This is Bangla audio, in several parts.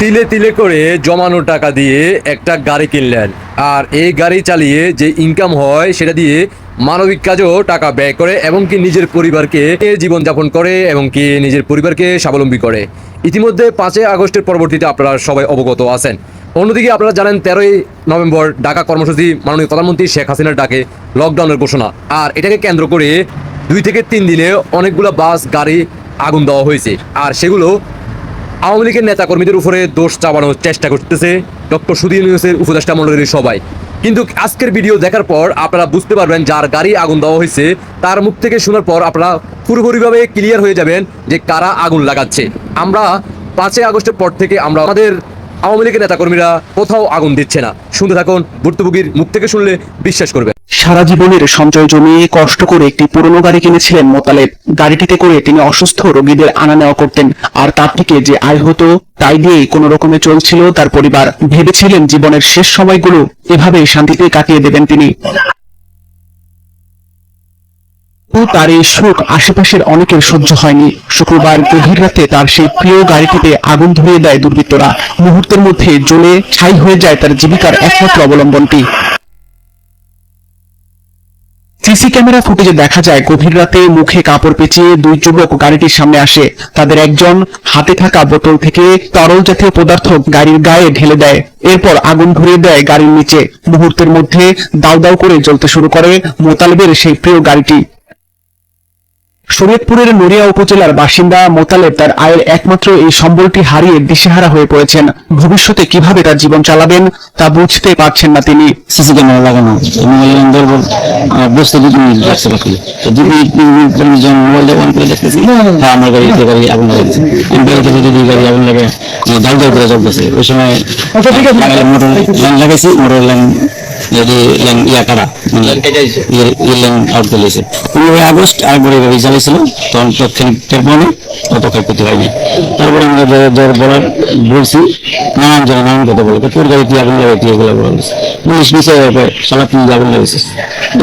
তিলে তিলে করে জমানো টাকা দিয়ে একটা গাড়ি কিনলেন। আর এই গাড়ি চালিয়ে যে ইনকাম হয়, সেটা দিয়ে মানবিক কাজেও টাকা ব্যয় করে এবং কি নিজের পরিবারকে জীবনযাপন করে এবং কি নিজের পরিবারকে স্বাবলম্বী করে। ইতিমধ্যে পাঁচই আগস্টের পরবর্তীতে আপনারা সবাই অবগত আছেন। অন্যদিকে আপনারা জানেন, তেরোই নভেম্বর ঢাকা কর্মসূচি, মাননীয় প্রধানমন্ত্রী শেখ হাসিনার ডাকে লকডাউনের ঘোষণা। আর এটাকে কেন্দ্র করে দুই থেকে তিন দিনে অনেকগুলো বাস, গাড়ি, আগুন দেওয়া হয়েছে। আর সেগুলো আওয়ামী লীগের নেতাকর্মীদের উপরে দোষ চাপানোর চেষ্টা করতেছে ডক্টর সুদীর ইউনুসের উপদেষ্টা মন্ডলীর সবাই। কিন্তু আজকের ভিডিও দেখার পর আপনারা বুঝতে পারবেন যার গাড়ি আগুন দেওয়া হয়েছে, তার মুখ থেকে শোনার পর আপনারা পুরোপুরিভাবে ক্লিয়ার হয়ে যাবেন যে কারা আগুন লাগাচ্ছে। আমরা পাঁচই আগস্টের পর থেকে আমরা আমাদের আওয়ামী লীগের নেতাকর্মীরা কোথাও আগুন দিচ্ছে না। শুনতে থাকুন, ভুক্তভোগীর মুখ থেকে শুনলে বিশ্বাস করবে সারা জীবনের সঞ্চয় জমিয়ে কষ্ট করে একটি পুরনো গাড়ি কিনেছিলেন মোতালেব। গাড়িটিতে করে তিনি অসুস্থ রোগীদের আনা নেওয়া করতেন। আর তার থেকে যে আয় হতো, তাই দিয়েই কোনো রকমে চলছিল তার পরিবার। ভেবেছিলেন জীবনের শেষ সময়গুলো এভাবেই শান্তিতে কাটিয়ে দেবেন তিনি। তার এই সুখ আশেপাশের অনেকের সহ্য হয়নি। শুক্রবার গভীর রাতে তার সেই প্রিয় গাড়িটিতে আগুন ধরিয়ে দেয় দুর্বৃত্তরা। মুহূর্তের মধ্যে জ্বলে ছাই হয়ে যায় তার জীবিকার একমাত্র অবলম্বনটি। সিসি ক্যামেরা ফুটেজে দেখা যায়, গভীর রাতে মুখে কাপড় পেঁচিয়ে দুই যুবক গাড়িটির সামনে আসে। তাদের একজন হাতে থাকা বোতল থেকে তরল জাতীয় পদার্থ গাড়ির গায়ে ঢেলে দেয়। এরপর আগুন ধরিয়ে দেয় গাড়ির নিচে। মুহূর্তের মধ্যে দাউ দাউ করে জ্বলতে শুরু করে মোতালবের সেই প্রিয় গাড়িটি। শরীয়তপুরের নড়িয়া উপজেলার বাসিন্দা মোতালেব তার আয়ের একমাত্র এই সম্বলটি হারিয়ে দিশেহারা হয়ে পড়েছেন। ভবিষ্যতে কীভাবে তার জীবন চালাবেন তা বুঝতে পারছেন না তিনি। সিসি ক্যামেরা লাগানো বুঝতে দুটো লাগছে বাকি। তো দু মিনিট তিন মিনিট পর যখন মোবাইল অন করে দেখতেছি হ্যাঁ আমার গাড়িতে গাড়ি আগুন লাগাচ্ছে আমি গাড়ি যদি গাড়ি আগুন লাগে দাল দাল করে চলতেছে ওই সময় মোটর লাইন লাগাইছি মোটর লাইন যদি লাইন ইয়া কাটা লাইন আউট চলেছে পনেরোই আগস্ট আরেকবার গাড়ি চালিয়েছিল তখন তৎক্ষণিক টের পাওনি অত ক্ষয়ক্ষতি হয়নি তারপরে আমরা যারা যারা বলার বলছি নানান জনে নানান কথা বলে তোর গাড়ি আগুন লাগাই এগুলো বলিস পুলিশ বিষয় সালা তুই আগুন লাগাইছিস।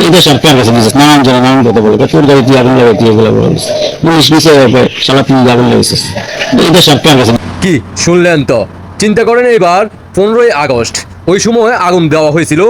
এটা সরকার কাছে বিশেষ নানান জনে নানান কথা বলে তোর গাড়ি আগুন লাগাই এগুলো বলিস পুলিশ বিষয় সালা তুই আগুন লাগাইছিস। এটা সরকার কাছে কি শুনলেন তো? চিন্তা করেন এবার পনেরোই আগস্ট ওই সময় আগুন দেওয়া হয়েছিল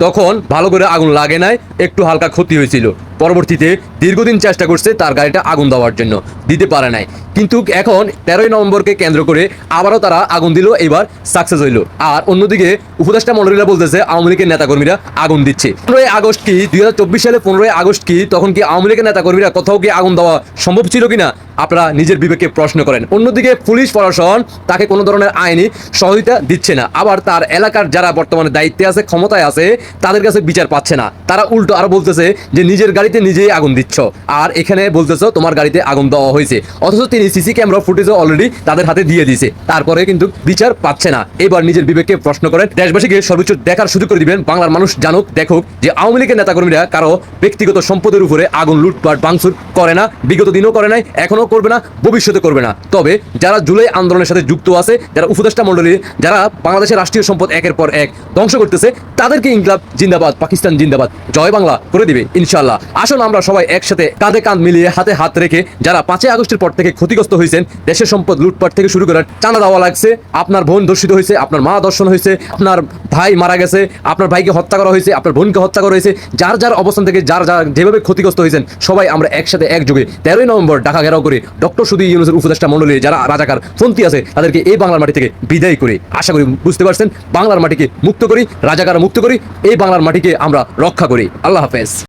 তখন ভালো করে আগুন লাগে নাই একটু হালকা ক্ষতি হয়েছিল। পরবর্তীতে দীর্ঘদিন চেষ্টা করছে তার গাড়িটা আগুন দেওয়ার জন্য। দিতে পারে নাই। কিন্তু এখন তেরোই নভেম্বরকে কেন্দ্র করে আবারও তারা আগুন দিল, এবার সাকসেস হইল। আর অন্যদিকে উপদেষ্টা মন্ডলীরা বলতেছে, আওয়ামী লীগের নেতাকর্মীরা আগুন দিচ্ছে। পনেরোই আগস্ট কি, দুই হাজার চব্বিশ সালে পনেরোই আগস্ট কি, তখন কি আওয়ামী লীগের নেতাকর্মীরা কোথাও কি আগুন দেওয়া সম্ভব ছিল কিনা? আপনারা নিজের বিবেকে প্রশ্ন করেন। অন্যদিকে পুলিশ প্রশাসন তাকে কোনো ধরনের আইনি সহযোগিতা দিচ্ছে না। আবার তার এলাকার যারা বর্তমানে দায়িত্বে আছে, ক্ষমতায় আছে, তাদের কাছে বিচার পাচ্ছে না। তারা উল্টো আরও বলতেছে যে, নিজের গাড়িতে নিজেই আগুন দিচ্ছ। আর এখানে বলতেছো তোমার গাড়িতে আগুন দেওয়া হয়েছে। অথচ তিনি সিসি ক্যামেরা ফুটেজও অলরেডি তাদের হাতে দিয়ে দিয়েছে। তারপরে কিন্তু বিচার পাচ্ছে না। এবার নিজের বিবেককে প্রশ্ন করেন, দেশবাসীকে সর্বোচ্চ দেখার সুযোগ করে দিবেন বাংলার মানুষ জানুক, দেখুক যে আওয়ামী লীগের নেতাকর্মীরা কারও ব্যক্তিগত সম্পদের উপরে আগুন লুটপাট, ভাঙচুর করে না, বিগত দিনও করে নাই এখনও করবে না, ভবিষ্যতে করবে না। তবে যারা জুলাই আন্দোলনের সাথে যুক্ত আছে, যারা উপদেষ্টা মণ্ডলী, যারা বাংলাদেশের রাষ্ট্রীয় সম্পদ একের পর এক ধ্বংস করতেছে, তাদেরকে ইনকলাব জিন্দাবাদ, পাকিস্তান জিন্দাবাদ। জয় বাংলা, করে দিবে ইনশাল্লাহ আসুন আমরা সবাই একসাথে কাঁধে কাঁধ মিলিয়ে হাতে হাত রেখে যারা পাঁচই আগস্টের পর থেকে ক্ষতিগ্রস্ত হয়েছেন, দেশের সম্পদ লুটপাট থেকে শুরু করে চাঁদা দেওয়া লাগছে। আপনার বোন দর্শিত হয়েছে, আপনার মা দর্শন হয়েছে, আপনার ভাই মারা গেছে, আপনার ভাইকে হত্যা করা হয়েছে, আপনার বোনকে হত্যা করা হয়েছে, যার যার অবস্থান থেকে যার যার যেভাবে ক্ষতিগ্রস্ত হয়েছেন, সবাই আমরা একসাথে একযোগে। তেরোই নভেম্বর ঢাকা ঘেরাও করে ডক্টর সুদী ইউনুসের উপদেষ্টা মণ্ডলী যারা রাজাকার ফন্তি আছে, তাদেরকে এই বাংলার মাটি থেকে বিদায় করে। আশা করি বুঝতে পারছেন, বাংলার মাটিকে মুক্ত করি, রাজাকার মুক্ত করি, এই বাংলার মাটিকে আমরা রক্ষা করি। আল্লাহ হাফেজ।